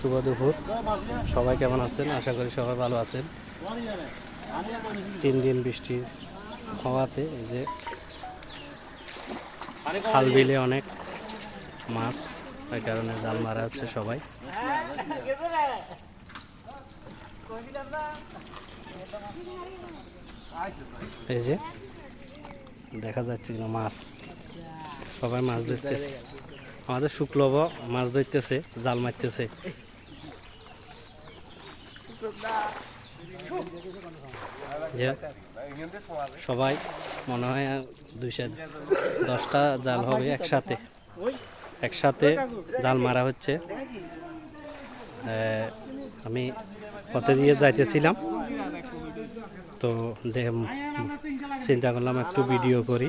শুভ দুপুর। সবাই কেমন আছেন? আশা করি সবাই ভালো আছেন। তিন দিন বৃষ্টি হওয়াতে এই যে খাল বিলে অনেক মাছ ওই কারণে জাল মারা হচ্ছে সবাই। এই যে, দেখা যাচ্ছে কিনা মাছ। সবাই মাছ ধরতেছে। আমাদের শুক্লব মাছ ধরতেছে, জাল মারতেছে। সবাই মনে হয় দুইশো দশটা জাল হবে একসাথে। একসাথে জাল মারা হচ্ছে। আমি পথে দিয়ে যাইতেছিলাম। তো চিন্তা করলাম একটু ভিডিও করি।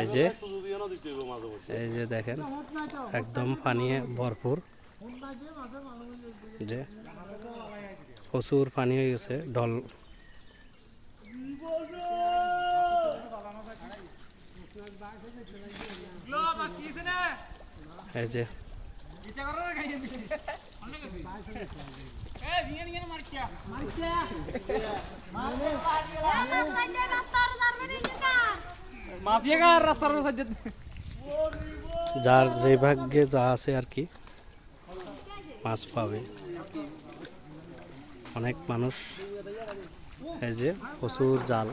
এই যে এই যে দেখেন, একদম পানিয়ে ভরপুর। যে প্রচুর পানি হয়ে গেছে, ঢল। এই যে যার যে ভাগ্যে যা আছে আর কি, মাছ পাবে। অনেক মানুষ এই যে প্রচুর জাল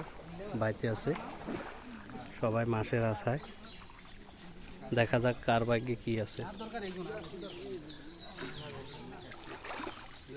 বাইতে আছে, সবাই মাছের আশায়। দেখা যাক কার ভাগ্যে কি আছে।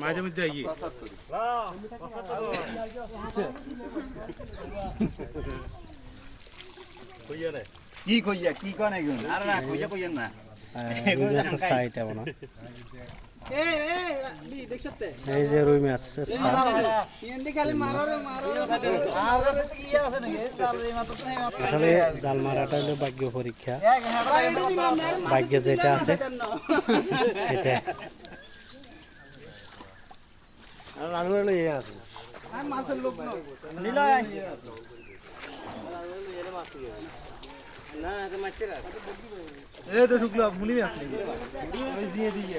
মাঝে মধ্যে কি কইয়া কি কন এগুন আরে না কইয়া কইয়া না সাইট এমন এই যে রুই মাছ আছে, আসলে জাল মারাটা হলো ভাগ্য পরীক্ষা। ভাগ্যে যেটা আছে এটা এই তো শুক্লা মুলি মাছ ওই দিয়ে।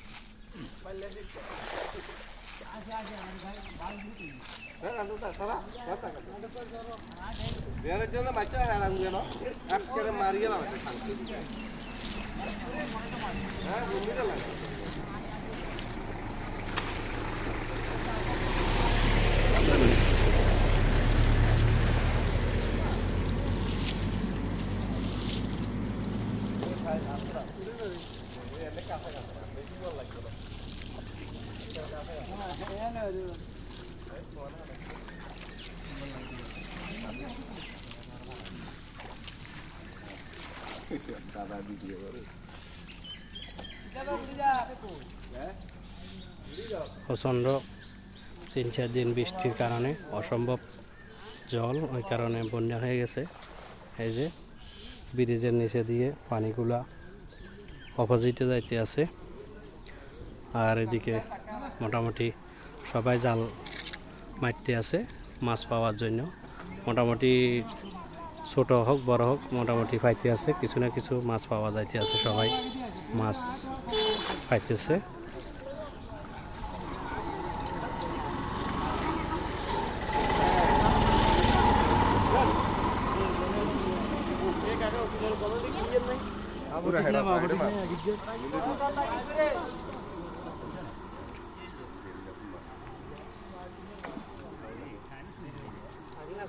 ಬೇರೆ ಜನ ಮಚ್ಚ ಹೇಳಂಗೇನೋ ಅಕ್ಕರೆ ಮಾರಿಯಲ್ಲ ಮತ್ತೆ ಸಂಕೀರ್ಣ ಹಾಂ লাগে প্রচণ্ড তিন চার দিন বৃষ্টির কারণে অসম্ভব জল, ওই কারণে বন্যা হয়ে গেছে। এই যে ব্রিজের নিচে দিয়ে পানিগুলা অপোজিটে যাইতে আছে। আর এদিকে মোটামুটি সবাই জাল মারতে আছে মাছ পাওয়ার জন্য। মোটামুটি ছোট হোক বড় হোক মোটামুটি পাইতে আছে। কিছু না কিছু মাছ পাওয়া যাইতে আছে সবাই মাছ পাইতেছে।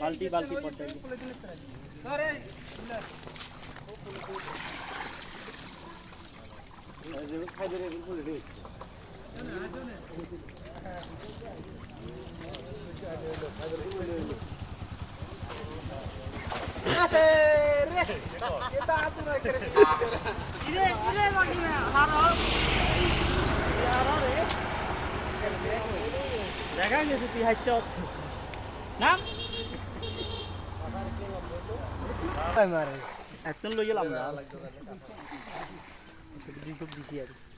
বালতি বালতি পড়তে দেখা গেছে তুই হাইট Ya.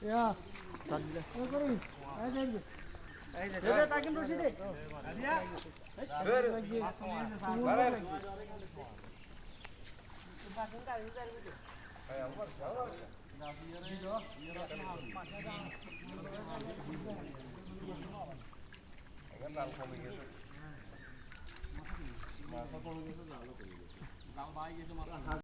Ya. मासा कोण जाऊ बाई